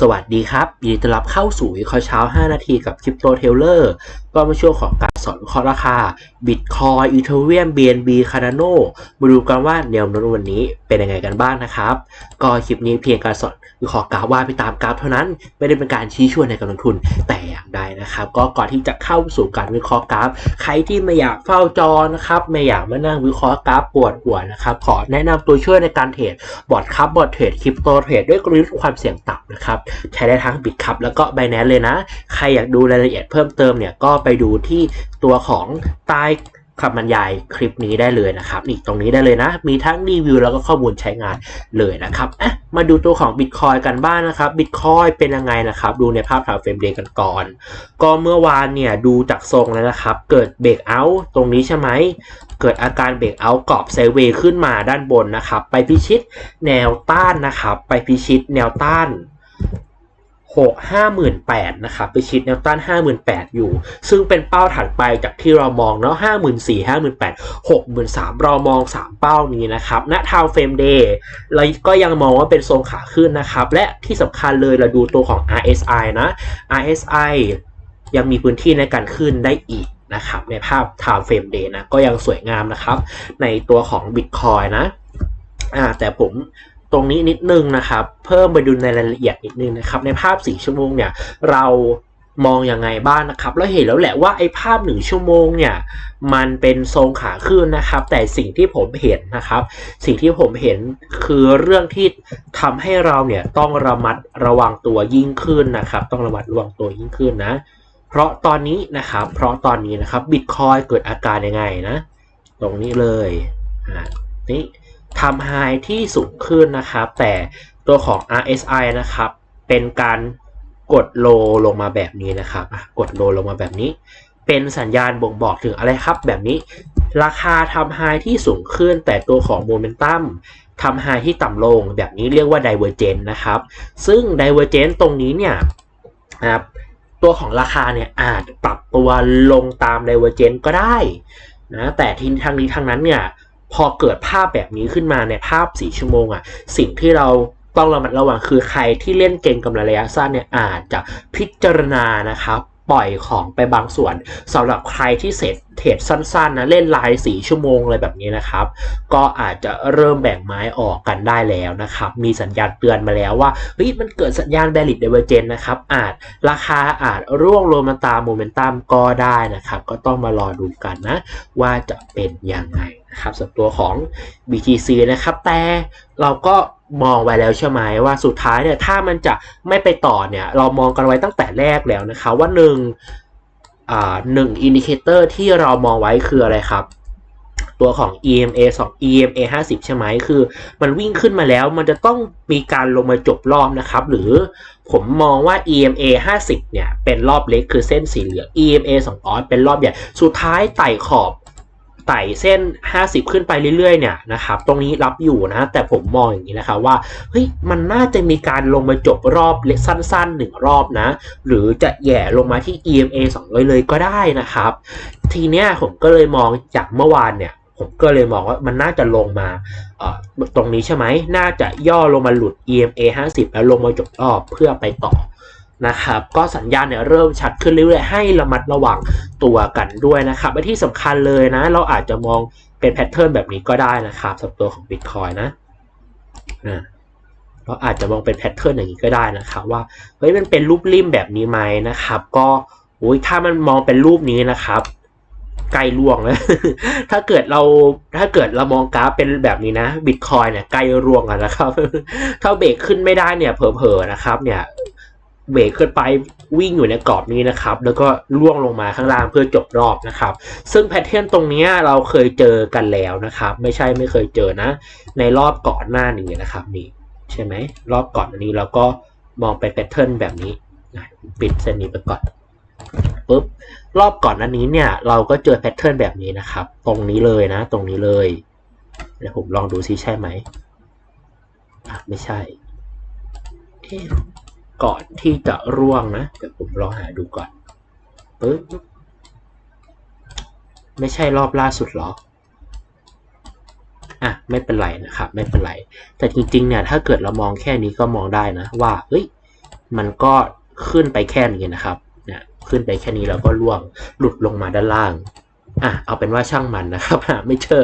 สวัสดีครับ ยินดีต้อนรับเข้าสู่วิเคราะห์เช้า 5 นาทีกับคริปโตเทเลอร์ก็มาช่วงของการสอนวิเคราะห์ราคา Bitcoin Ethereum BNB Cardano มาดูกันว่าแนวโน้มวันนี้เป็นยังไงกันบ้างนะครับ ก็คลิปนี้เพียงการสอนวิเคราะห์กราฟว่าไปตามกราฟเท่านั้น ไม่ได้เป็นการชี้ชวนในการลงทุนแต่อย่างใดนะครับ ก็ก่อนที่จะเข้าสู่การวิเคราะห์กราฟ ใครที่ไม่อยากเฝ้าจอนะครับไม่อยากมานั่งวิเคราะห์กราฟปวดหัวนะครับขอแนะนำตัวช่วยในการเทรดบอร์ดครับบอร์ดเทรดคริปโตเทรดด้วยกลยุทธ์ความเสี่ยงต่ำนะครับใช้ได้ทั้งบิตคับแล้วก็ b บ n a n c e เลยนะ ใครอยากดูรายละเอียดเพิ่มเติมเนี่ยก็ไปดูที่ตัวของใต้คำบรรยายคลิปนี้ได้เลยนะครับนี่ตรงนี้ได้เลยนะ มีทั้งรีวิวแล้วก็ข้อมูลใช้งานเลยนะครับอะมาดูตัวของ Bitcoin กันบ้างนนะครับ Bitcoin เป็นยังไงนะครับ ดูในภาพถ่ายเฟรมเดย์กันก่อน ก็เมื่อวานเนี่ยดูจากทรงแล้วนะครับ เกิดเบรกเอาท์ตรงนี้ใช่ไหม เกิดอาการเบรกเอาท์กรอบไซเวย์ขึ้นมาด้านบนนะครับ ไปพิชิตแนวต้านนะครับ ไปพิชิตแนวต้าน หกห้าหมื่นแปดนะครับไปชิดแนวต้านห้าหมื่นแปดอยู่ ซึ่งเป็นเป้าถัดไปจากที่เรามองเนาะห้าหมื่นสี่ห้าหมื่นแปดหกหมื่นสามเรามองสามเป้านี้นะครับณทาวเฟรมเดย์เราก็ยังมองว่าเป็นทรงขาขึ้นนะครับ และที่สำคัญเลยเราดูตัวของ RSI นะ RSI ยังมีพื้นที่ในการขึ้นได้อีกนะครับในภาพ time frame day นะก็ยังสวยงามนะครับ ในตัวของ Bitcoin นะอ่าแต่ผม ตรงนี้นิดนึงนะครับ เพิ่มไปดูในรายละเอียดนิดนึงนะครับ ในภาพ4ชั่วโมงเนี่ยเรามองยังไงบ้างนะครับ แล้วเห็นแล้วแหละว่าไอ้ภาพ1ชั่วโมงเนี่ยมันเป็นทรงขาขึ้นนะครับ แต่สิ่งที่ผมเห็นนะครับ สิ่งที่ผมเห็นคือเรื่องที่ทำให้เราเนี่ยต้องระมัดระวังตัวยิ่งขึ้นนะครับ ต้องระมัดระวังตัวยิ่งขึ้นนะ เพราะตอนนี้นะครับ เพราะตอนนี้นะครับบิตคอยเกิดอาการยังไงนะ ตรงนี้เลยอ่านี่ ทำไฮที่สูงขึ้นนะครับ แต่ตัวของ RSI นะครับ เป็นการกดโลลงมาแบบนี้นะครับ กดโลลงมาแบบนี้ เป็นสัญญาณบ่งบอกถึงอะไรครับ แบบนี้ ราคาทำไฮที่สูงขึ้น แต่ตัวของโมเมนตัมทำไฮที่ต่ำลง แบบนี้เรียกว่า Divergent นะครับ ซึ่ง Divergent ตรงนี้เนี่ยนะครับตัวของราคาเนี่ยอาจปรับตัวลงตาม Divergent ก็ได้นะ แต่ทีทางนี้ทางนั้นเนี่ย พอเกิดภาพแบบนี้ขึ้นมาในภาพ4ชั่วโมงอะ่ะ สิ่งที่เราต้องระมัดระวังคือใครที่เล่นเก่งกำไรระยะสั้นเนี่ยอาจจะพิจารณานะครับปล่อยของไปบางส่วนสำหรับใครที่เสร็จเทรดสั้นๆนะเล่นไลน์4ชั่วโมงอะไรแบบนี้นะครับ ก็อาจจะเริ่มแบ่งไม้ออกกันได้แล้วนะครับ มีสัญญาณเตือนมาแล้วว่าเฮ้ยมันเกิดสัญญาณ valid divergence นะครับ อาจราคาอาจร่วงลงมาตามโมเมนตัมก็ได้นะครับ ก็ต้องมารอดูกันนะ ว่าจะเป็นยังไง นะครับสำหรับตัวของ BTC นะครับ แต่เราก็มองไว้แล้วใช่ไหมว่าสุดท้ายเนี่ยถ้ามันจะไม่ไปต่อเนี่ยเรามองกันไว้ตั้งแต่แรกแล้วนะคะว่าหนึ่งอ่าหนึ่งอินดิเคเตอร์ที่เรามองไว้คืออะไรครับ ตัวของ EMA 2 EMA 50 ใช่ไหมคือ มันวิ่งขึ้นมาแล้วมันจะต้องมีการลงมาจบรอบนะครับ หรือผมมองว่า EMA 50 เนี่ย เป็นรอบเล็กคือเส้นสีเหลือง EMA 2ออสเป็นรอบใหญ่ สุดท้ายไต่ขอบ ไต่เส้น 50 ขึ้นไปเรื่อยๆเนี่ยนะครับตรงนี้รับอยู่นะแต่ผมมองอย่างนี้นะครับว่าเฮ้ยมันน่าจะมีการลงมาจบรอบเล็กสั้นๆ1รอบนะ หรือจะแย่ลงมาที่ EMA 200เลยก็ได้นะครับ ทีเนี้ยผมก็เลยมองจากเมื่อวานเนี่ยผมก็เลยมองว่ามันน่าจะลงมาตรงนี้ใช่ไหม น่าจะย่อลงมาหลุด EMA 50 แล้วลงมาจบรอบเพื่อไปต่อ นะครับก็สัญญาณเนี่ยเริ่มชัดขึ้นเรื่อยๆให้ระมัดระวังตัวกันด้วยนะครับและที่สำคัญเลยนะ เราอาจจะมองเป็นแพทเทิร์นแบบนี้ก็ได้นะครับสำหรับตัวของ Bitcoin นะเราอาจจะมองเป็นแพทเทิร์นอย่างนี้ก็ได้นะครับว่าเฮ้ยมันเป็นรูปริมแบบนี้ไหมนะครับ ก็อุ้ยถ้ามันมองเป็นรูปนี้นะครับใกล้ล่วงแล้วถ้าเกิดเราถ้าเกิดเรามองกราฟเป็นแบบนี้นะบิตคอยเนี่ยใกล้ร่วงกันนะครับ ถ้าเบรกขึ้นไม่ได้เนี่ยเผลอๆนะครับ เนี่ย เบรกขึ้นไปวิ่งอยู่ในกรอบนี้นะครับ แล้วก็ล่วงลงมาข้างล่างเพื่อจบรอบนะครับ ซึ่งแพทเทิร์นตรงนี้เราเคยเจอกันแล้วนะครับ ไม่ใช่ไม่เคยเจอนะ ในรอบก่อนหน้านี้นะครับนี่ใช่ไหมรอบก่อนอันนี้เราก็มองไปแพทเทิร์นแบบนี้ปิดเส้นนี้ไปก่อนปุ๊บรอบก่อนอันนี้เนี่ยเราก็เจอแพทเทิร์นแบบนี้นะครับ ตรงนี้เลยนะ ตรงนี้เลยเดี๋ยวผมลองดูซิใช่ไหมไม่ใช่เอ๊ะ ก่อนที่จะร่วงนะเดี๋ยวผมลองหาดูก่อนปึ๊บไม่ใช่รอบล่าสุดหรออะไม่เป็นไรนะครับไม่เป็นไร แต่จริงๆเนี่ยถ้าเกิดเรามองแค่นี้ก็มองได้นะว่าเฮ้ยมันก็ขึ้นไปแค่นี้นะครับเนี่ยขึ้นไปแค่นี้แล้วก็ล่วงหลุดลงมาด้านล่างอะเอาเป็นว่าช่างมันนะครับหาไม่เจอ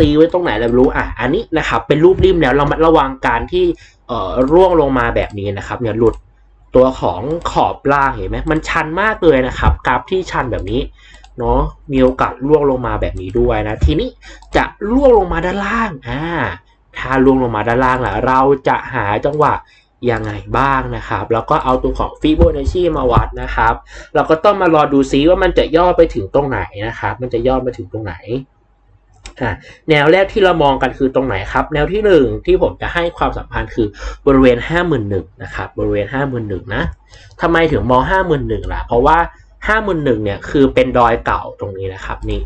ตีไว้ตรงไหนเรารู้อะอันนี้นะครับเป็นรูปริมแล้วเรามาระวังการที่ ร่วงลงมาแบบนี้นะครับเนี่ยหลุดตัวของขอบล่างเห็นไหมมันชันมากเลยนะครับกราฟที่ชันแบบนี้เนาะมีโอกาสร่วงลงมาแบบนี้ด้วยนะ ทีนี้จะร่วงลงมาด้านล่างอ่าถ้าร่วงลงมาด้านล่างล่ะเราจะหาจังหวะยังไงบ้างนะครับ แล้วก็เอาตัวของฟิโบนัชชีมาวัดนะครับ เราก็ต้องมารอดูซิว่ามันจะย่อไปถึงตรงไหนนะครับ มันจะย่อไปถึงตรงไหน อะแนวแรกที่เรามองกันคือตรงไหนครับ แนวที่หนึ่งที่ผมจะให้ความสัมพันธ์คือบริเวณ 5 1 0 0นะครับบริเวณ 5 1 0 0นะทำไมถึงมอง 5 1 0 0ล่ะ เพราะว่า 5 1 0 0เนี่ยคือเป็นดอยเก่าตรงนี้นะครับนี่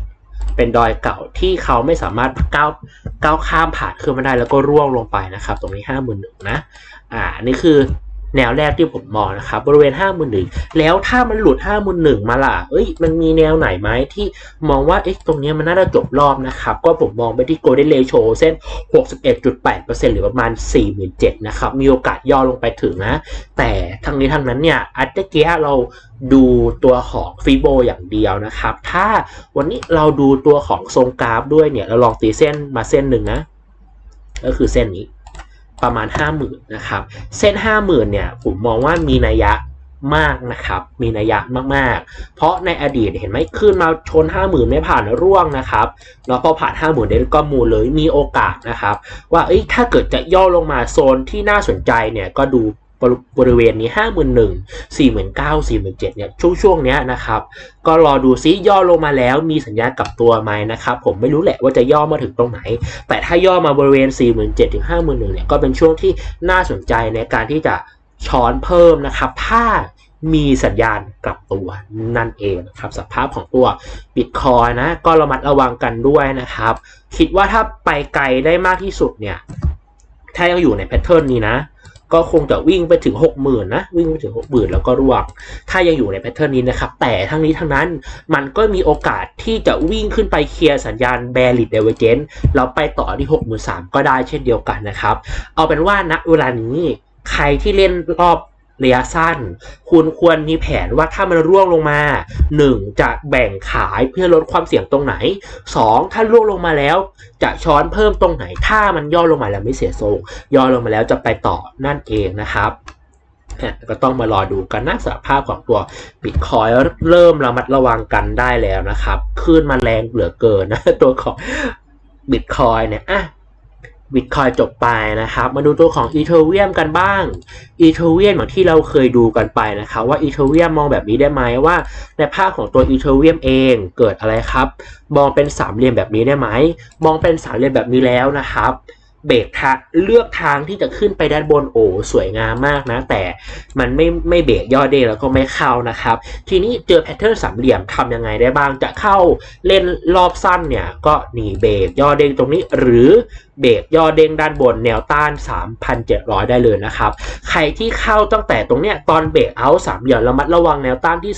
เป็นดอยเก่าที่เขาไม่สามารถก้าวก้าวข้ามผ่านขึ้นมาได้แล้วก็ร่วงลงไปนะครับ ตรงนี้5 1 0 0 0นะ อ่านี่คือ แนวแรกที่ผมมองนะครับบริเวณ 5 1 0 0 0แล้วถ้ามันหลุด 5 1 0 0 0มาล่ะเอ้ยมันมีแนวไหนไหมที่มองว่าเอ๊ะตรงนี้มันน่าจะจบรอบนะครับก็ผมมองไปที่ golden ratio เส้น 61.8%หรือประมาณ 47,000นะครับมีโอกาสย่อลงไปถึงนะ แต่ทั้งนี้ทั้งนั้นเนี่ยอันเกี้เราดูตัวของฟีโบอย่างเดียวนะครับ ถ้าวันนี้เราดูตัวของทรงกราฟด้วยเนี่ยเราลองตีเส้นมาเส้นหนึ่งนะ ก็คือเส้นนี้ ประมาณ 50,000นะครับ เส้น 50,000เนี่ยผมมองว่ามีนัยยะมากนะครับ มีนัยยะมากๆ เพราะในอดีตเห็นไหมขึ้นมาชน 50,000 ไม่ผ่านร่วงนะครับแล้วพอผ่าน 50,000ได้ก็มูลเลยมีโอกาสนะครับ ว่าเอ้ยถ้าเกิดจะย่อลงมาโซนที่น่าสนใจเนี่ยก็ดู บริเวณนี้ 51,000 49,000 47,000เนี่ยช่วงช่วงเนี้ยนะครับ ก็รอดูซิย่อลงมาแล้วมีสัญญาณกลับตัวไหมนะครับผมไม่รู้แหละว่าจะย่อมาถึงตรงไหน แต่ถ้าย่อมาบริเวณ 47,000ถึง51,000เนี่ยก็เป็นช่วงที่น่าสนใจในการที่จะช้อนเพิ่มนะครับ ถ้ามีสัญญาณกลับตัวนั่นเองนะครับสภาพของตัวบิตคอยนะ ก็ระมัดระวังกันด้วยนะครับ คิดว่าถ้าไปไกลได้มากที่สุดเนี่ย ถ้ายังอยู่ในแพทเทิร์นนี้นะ ก็คงจะวิ่งไปถึง 60,000นะวิ่งไปถึง 60,000 แล้วก็ร่วง ถ้ายังอยู่ในแพทเทิร์นนี้นะครับ แต่ทั้งนี้ทั้งนั้นมันก็มีโอกาสที่จะวิ่งขึ้นไปเคลียร์สัญญาณแบริดเดเวเจนแล้วไปต่อที่ 6 3 0 0ก็ได้เช่นเดียวกันนะครับ เอาเป็นว่าณเวลานี้ใครที่เล่นรอบ ระยะสั้น คุณควรมีแผนว่าถ้ามันร่วงลงมา 1. จะแบ่งขายเพื่อลดความเสี่ยงตรงไหน 2. ถ้าร่วงลงมาแล้ว จะช้อนเพิ่มตรงไหน ถ้ามันย่อลงมาแล้วไม่เสียทรง ย่อลงมาแล้วจะไปต่อนั่นเองนะครับก็ต้องมารอดูกันนะสภาพของตัวบิตคอยเริ่มระมัดระวังกันได้แล้วนะครับ ขึ้นมาแรงเหลือเกินนะตัวของบิตคอยเนี่ยอะ บิตคอยจบไปนะครับ มาดูตัวของอีเทเรียมกันบ้างอีเทเรียมอย่างที่เราเคยดูกันไปนะครับว่าอีเทเรียมมองแบบนี้ได้ไหมว่า ในภาพของตัวอีเทเรียมเองเกิดอะไรครับ มองเป็นสามเหลี่ยมแบบนี้ได้ไหมมองเป็นสามเหลี่ยมแบบนี้แล้วนะครับเบรกทางเลือกทางที่จะขึ้นไปด้านบนโอ้สวยงามมากนะ แต่มันไม่ไม่เบรกย่อเด้งแล้วก็ไม่เข้านะครับ ทีนี้เจอแพทเทิร์นสามเหลี่ยมทำยังไงได้บ้างจะเข้าเล่นรอบสั้นเนี่ยก็หนีเบรกย่อเด้งตรงนี้ หรือ เบรกย่อเด้งด้านบนแนวต้าน 3,700 ได้เลยนะครับ ใครที่เข้าตั้งแต่ตรงเนี้ยตอนเบรกเอาสามเหลี่ยมระมัดระวังแนวต้านที่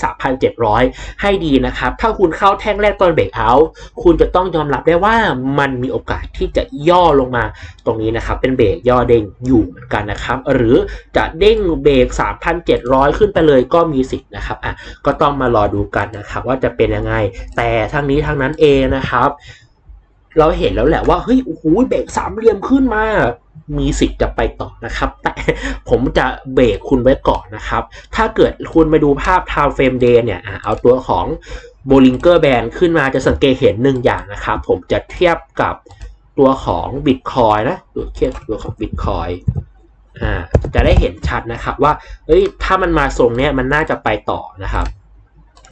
3,700 ให้ดีนะครับ ถ้าคุณเข้าแท่งแรกตอนเบรกเอาคุณจะต้องยอมรับได้ว่ามันมีโอกาสที่จะย่อลงมาตรงนี้นะครับ เป็นเบรกย่อเด้งอยู่เหมือนกันนะครับ หรือจะเด้งเบรก 3,700 ขึ้นไปเลยก็มีสิทธิ์นะครับอะก็ต้องมารอดูกันนะครับ ว่าจะเป็นยังไงแต่ทั้งนี้ทั้งนั้นเองนะครับ เราเห็นแล้วแหละว่าเฮ้ยโอ้โหเบรกสามเหลี่ยมขึ้นมา มีสิทธิ์จะไปต่อนะครับ แต่ผมจะเบรกคุณไว้ก่อนนะครับ ถ้าเกิดคุณไปดูภาพ time frame day เนี่ยเอาตัวของ Bollinger Band ขึ้นมาจะสังเกตเห็นหนึ่งอย่างนะครับผมจะเทียบกับตัวของ Bitcoin นะเทียบตัวของ Bitcoin อ่าจะได้เห็นชัดนะครับว่าเอ้ยถ้ามันมาทรงเนี้ยมันน่าจะไปต่อนะครับ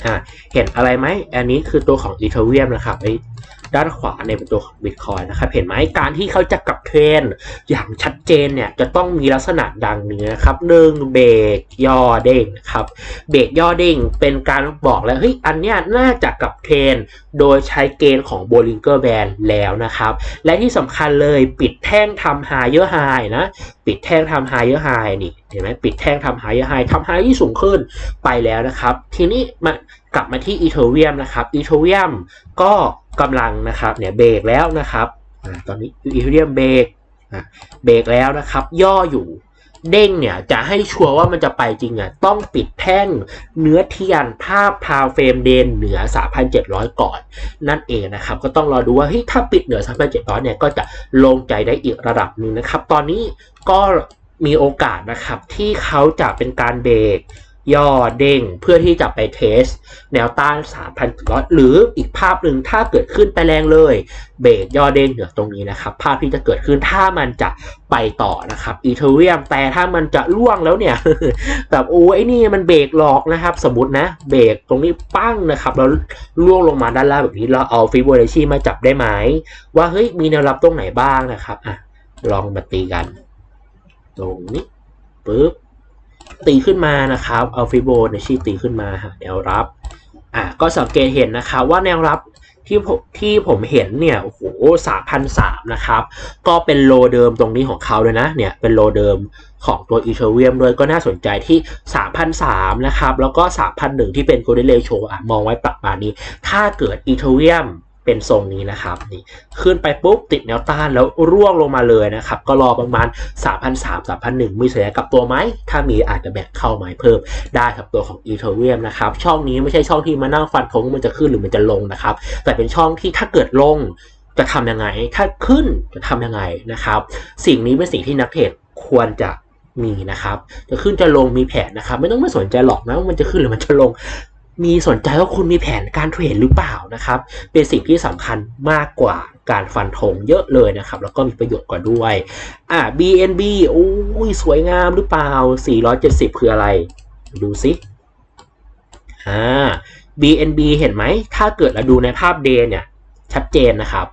อ่าเห็นอะไรไหมอันนี้คือตัวของ Ethereum นะครับไอ ด้านขวาในตัวของ Bitcoin นะครับเห็นไหมการที่เขาจะกลับเทรนอย่างชัดเจนเนี่ยจะต้องมีลักษณะดังนี้นะครับหนึ่งเบรกย่อเด้งนะครับเบรกย่อเด้งเป็นการบอกแล้วเฮ้ยอันเนี้ยน่าจะกลับเทรนโดยใช้เกณฑ์ของ Bollinger Band แล้วนะครับ และที่สำคัญเลยปิดแท่งทำ higher high นะปิดแท่งทำ higher high นี่เห็นไหมปิดแท่งทำ higher high ทำ high ที่สูงขึ้นไปแล้วนะครับ ทีนี้มากลับมาที่ Ethereum นะครับ Ethereum ก็ กำลังนะครับเนี่ยเบรกแล้วนะครับตอนนี้ Ethereum เบรกเบรกแล้วนะครับ ย่ออยู่เด้งเนี่ยจะให้ชัวร์ว่ามันจะไปจริงอะต้องปิดแท่งเนื้อเทียนภาพพาวเฟรมเดนเหนือ 3,700 ก่อน นั่นเองนะครับ ก็ต้องรอดูว่าเฮ้ยถ้าปิดเหนือ 3,700 เนี่ยก็จะลงใจได้อีกระดับหนึ่งนะครับ ตอนนี้ก็มีโอกาสนะครับที่เขาจะเป็นการเบรก ย่อเด้งเพื่อที่จะไปเทส แนวต้าน3,700หรืออีกภาพหนึ่งถ้าเกิดขึ้นไปแรงเลย เบรกย่อเด้งเหนือตรงนี้นะครับ ภาพที่จะเกิดขึ้นถ้ามันจะไปต่อนะครับอีเทเรียมแต่ถ้ามันจะล่วงแล้วเนี่ยแบบโอ้ไอ้นี่มันเบรกหลอกนะครับ สมมตินะ เบรกตรงนี้ปั้งนะครับแล้วล่วงลงมาด้านล่างแบบนี้เราเอาฟิโบนัชชีมาจับได้ไหมว่าเฮ้ยมีแนวรับตรงไหนบ้างนะครับอะลองมาตีกัน ตรงนี้ปึ๊บ ตีขึ้นมานะครับเอาฟิโบนัชชีตีขึ้นมาหาแนวรับอะก็สังเกตเห็นนะครับว่าแนวรับที่ผมที่ผมเห็นเนี่ยโอ้โหสามพันสามนะครับ ก็เป็นโลเดิมตรงนี้ของเขาเลยนะเนี่ยเป็นโลเดิมของตัวอีเทเรียมด้วยก็น่าสนใจที่ 3,003นะครับแล้วก็ 3,001 ที่เป็น Golden Ratio อะมองไว้ประมาณนี้ ถ้าเกิดอีเทเรียม เป็นทรงนี้นะครับนี่ขึ้นไปปุ๊บติดแนวต้านแล้วร่วงลงมาเลยนะครับ ก็รอประมาณ3,003 3 0 0 มีสัญญากับตัวไหม ถ้ามีอาจจะแบกเข้าไม้เพิ่มได้ครับตัวของอีเทเรียมนะครับ ช่องนี้ไม่ใช่ช่องที่มานั่งฟันธงมันจะขึ้นหรือมันจะลงนะครับ แต่เป็นช่องที่ถ้าเกิดลงจะทำยังไง ถ้าขึ้นจะทำยังไงนะครับ สิ่งนี้เป็นสิ่งที่นักเทรดควรจะมีนะครับ จะขึ้นจะลงมีแผนนะครับ ไม่ต้องไม่สนใจหรอกนะว่ามันจะขึ้นหรือมันจะลง มีสนใจว่าคุณมีแผนการเทรดหรือเปล่านะครับ เป็นสิ่งที่สำคัญมากกว่าการฟันธงเยอะเลยนะครับ แล้วก็มีประโยชน์กว่าด้วย อ่า BNB โอ้ยสวยงามหรือเปล่า 470 คืออะไร ดูสิอ่า BNB เห็นไหม ถ้าเกิดเราดูในภาพเดย์เนี่ย ชัดเจนนะครับ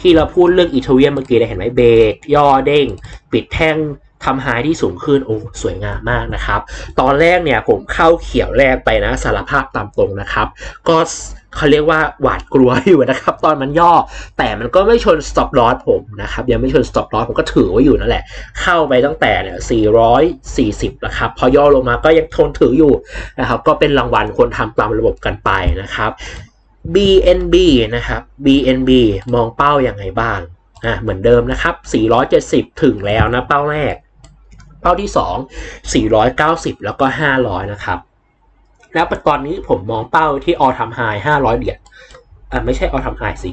ที่เราพูดเรื่องอีเทเรียมเมื่อกี้ได้เห็นไหมเบรกย่อเด้ง ปิดแท่ง ทำไฮที่สูงขึ้นโอ้สวยงามมากนะครับ ตอนแรกเนี่ยผมเข้าเขียวแรกไปนะสารภาพตามตรงนะครับ ก็เขาเรียกว่าหวาดกลัวอยู่นะครับ ตอนมันย่อ แต่มันก็ไม่ชน stop loss ผมนะครับ ยังไม่ชน stop loss ผมก็ถือไว้อยู่นั่นแหละ เข้าไปตั้งแต่เนี่ย440 นะครับ พอย่อลงมาก็ยังทนถืออยู่นะครับ ก็เป็นรางวัลคนทำตามระบบกันไปนะครับ BNB นะครับ BNB มองเป้าอย่างไงบ้างอะเหมือนเดิมนะครับ 470 ถึงแล้วนะเป้าแรก เป้าที่ 2 490 แล้วก็ 500 นะครับ แล้วตอนนี้ผมมองเป้าที่ all time high 500 เหรียญอะไม่ใช่ all time high สิ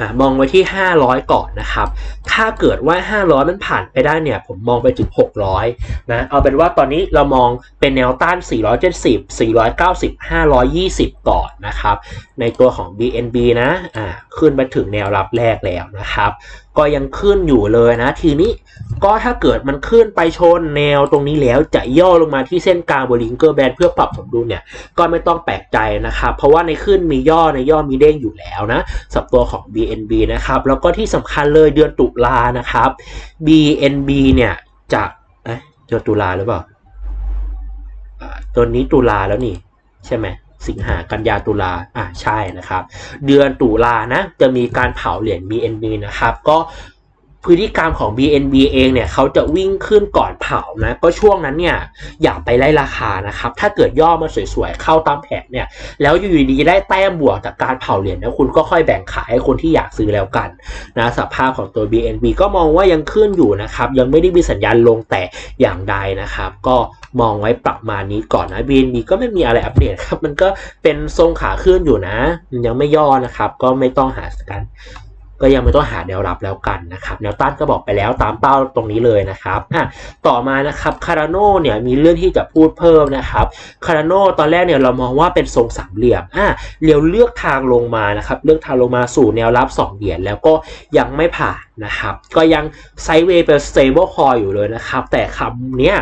อะมองไว้ที่ 500 ก่อนนะครับ ถ้าเกิดว่า 500 มันผ่านไปได้เนี่ย ผมมองไปถึง 600 นะ เอาเป็นว่าตอนนี้เรามองเป็นแนวต้าน 470 490 520 ก่อนนะครับ ในตัวของ BNB นะ อ่า ขึ้นไปถึงแนวรับแรกแล้วนะครับ ก็ยังขึ้นอยู่เลยนะ ทีนี้ก็ถ้าเกิดมันขึ้นไปชนแนวตรงนี้แล้วจะย่อลงมาที่เส้นกลางบริงเกอร์แบนเพื่อปรับสมดุลเนี่ย ก็ไม่ต้องแปลกใจนะครับ เพราะว่าในขึ้นมีย่อในย่อมีเด้งอยู่แล้วนะสับตัวของ BNB นะครับ แล้วก็ที่สำคัญเลยเดือนตุลานะครับ BNB เนี่ยจะเอ๊ะเดือนตุลาหรือเปล่าอ่าตัวนี้ตุลาแล้วนี่ ใช่ไหม สิงหากันยาตุลาอ่าใช่นะครับ เดือนตุลานะจะมีการเผาเหรียญ BNB นะครับ ก็พฤติกรรมของ BNB เองเนี่ยเขาจะวิ่งขึ้นก่อนเผานะ ก็ช่วงนั้นเนี่ยอย่าไปไล่ราคานะครับ ถ้าเกิดย่อมาสวยๆ เข้าตามแผนเนี่ย แล้วอยู่ดีๆได้แต้มบวกจากการเผาเหรียญแล้วคุณก็ค่อยแบ่งขายให้คนที่อยากซื้อแล้วกันนะสภาพของตัว BNB ก็มองว่ายังขึ้นอยู่นะครับ ยังไม่ได้มีสัญญาณลงแต่อย่างใดนะครับ ก็ มองไว้ประมาณนี้ก่อนนะ BNB ก็ไม่มีอะไรอัปเดตครับ มันก็เป็นทรงขาขึ้นอยู่นะ ยังไม่ย่อนะครับ ก็ไม่ต้องหากัน ก็ยังไม่ต้องหาแนวรับแล้วกันนะครับ แนวต้านก็บอกไปแล้วตามเป้าตรงนี้เลยนะครับอะต่อมานะครับคาราโนเนี่ยมีเรื่องที่จะพูดเพิ่มนะครับคาราโนตอนแรกเนี่ยเรามองว่าเป็นทรงสามเหลี่ยมอะเรียวเลือกทางลงมานะครับ เลือกทางลงมาสู่แนวรับ 2 เหรียญแล้วก็ยังไม่ผ่านนะครับ ก็ยังไซด์เวย์เป็น stable coin อยู่เลยนะครับ แต่คำเนี้ย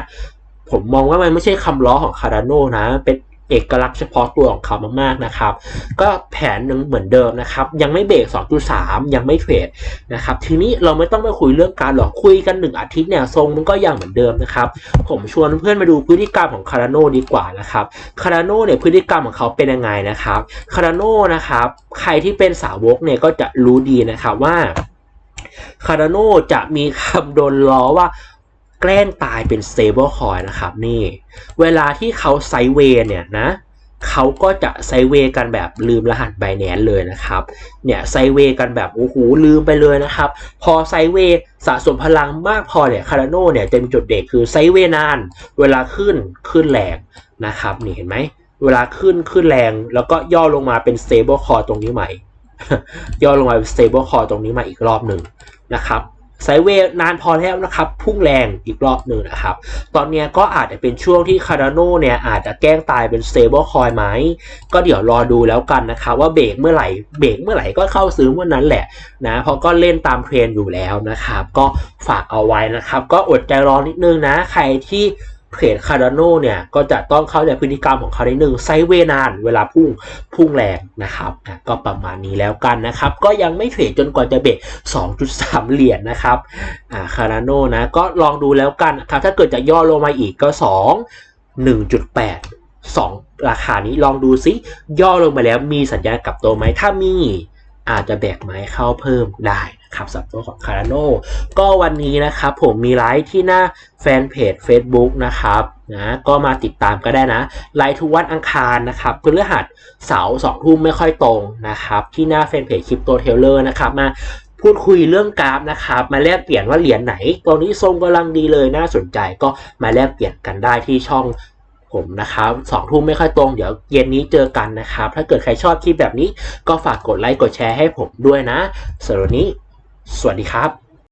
ผมมองว่ามันไม่ใช่คำล้อของคาราโนนะ เป็นเอกลักษณ์เฉพาะตัวของเขามากๆนะครับ ก็แผนหนึ่งเหมือนเดิมนะครับ ยังไม่เบรก 2.3 ยังไม่เทรดนะครับ ทีนี้เราไม่ต้องไปคุยเรื่องการหรอกคุยกันหนึ่งอาทิตย์เนี่ยทรงมันก็ยังเหมือนเดิมนะครับ ผมชวนเพื่อนมาดูพฤติกรรมของคาราโนดีกว่านะครับคาราโนเนี่ยพฤติกรรมของเขาเป็นยังไงนะครับคาราโนนะครับ ใครที่เป็นสาวกเนี่ยก็จะรู้ดีนะครับว่าคาราโนจะมีคำโดนล้อว่า แกล้งตายเป็น stable coin นะครับนี่เวลาที่เขาไซเวย์เนี่ยนะเขาก็จะไซเวย์กันแบบลืมรหัสไบแนนเลยนะครับเนี่ยไซเวย์กันแบบโอ้โหลืมไปเลยนะครับ พอไซเวย์สะสมพลังมากพอเนี่ยคาร์โนเนี่ยจะมีจุดเด่นคือไซเวย์นาน เวลาขึ้นขึ้นแรงนะครับนี่เห็นไหมเวลาขึ้นขึ้นแรง แล้วก็ย่อลงมาเป็น stable core ตรงนี้ใหม่ ย่อลงมาเป็น stable core ตรงนี้มาอีกรอบหนึ่งนะครับ ไซเวนานพอแล้วนะครับ พุ่งแรงอีกรอบหนึ่งนะครับ ตอนนี้ก็อาจจะเป็นช่วงที่คาร์โนเนี่ยอาจจะแกล้งตายเป็นสเตเบิลคอยไหม ก็เดี๋ยวรอดูแล้วกันนะครับว่าเบรกเมื่อไหร่เบรกเมื่อไหร่ก็เข้าซื้อเมื่อนั้นแหละนะเพราะก็เล่นตามเทรนด์อยู่แล้วนะครับ ก็ฝากเอาไว้นะครับ ก็อดใจรอนิดนึงนะ ใครที่ เทรดคาร์โนเนี่ยก็จะต้องเข้าใจพฤติกรรมของเขาในหนึ่งไซเวนาน เวลาพุ่งพุ่งแรงนะครับนะก็ประมาณนี้แล้วกันนะครับ ก็ยังไม่เทรดจนกว่าจะเบรก2.3 เหรียญนะครับอ่าคาราโนนะก็ลองดูแล้วกันครับถ้าเกิดจะย่อลงมาอีกก็ 2 1.8 2 ราคานี้ลองดูซิย่อลงมาแล้วมีสัญญาณกับตัวไหมถ้ามีอาจจะแบกไม้เข้าเพิ่มได้ ครับสำหรับตัวของคาราโนก็วันนี้นะครับผมมีไลฟ์ที่หน้าแฟนเพจ Facebook นะครับนะก็มาติดตามก็ได้นะ ไลฟ์ทุกวันอังคารนะครับพฤหัสเสาร์สองทุ่มไม่ค่อยตรงนะครับที่หน้าแฟนเพจคริปโตเทเลอร์นะครับมาพูดคุยเรื่องกราฟนะครับ มาแลกเปลี่ยนว่าเหรียญไหนตอนนี้ทรงกำลังดีเลยน่าสนใจก็มาแลกเปลี่ยนกันได้ที่ช่องผมนะครับสองทุ่มไม่ค่อยตรง เดี๋ยวเย็นนี้เจอกันนะครับ ถ้าเกิดใครชอบคลิปแบบนี้ก็ฝากกดไลค์กดแชร์ให้ผมด้วยนะสำหรับวันนี้ สวัสดีครับ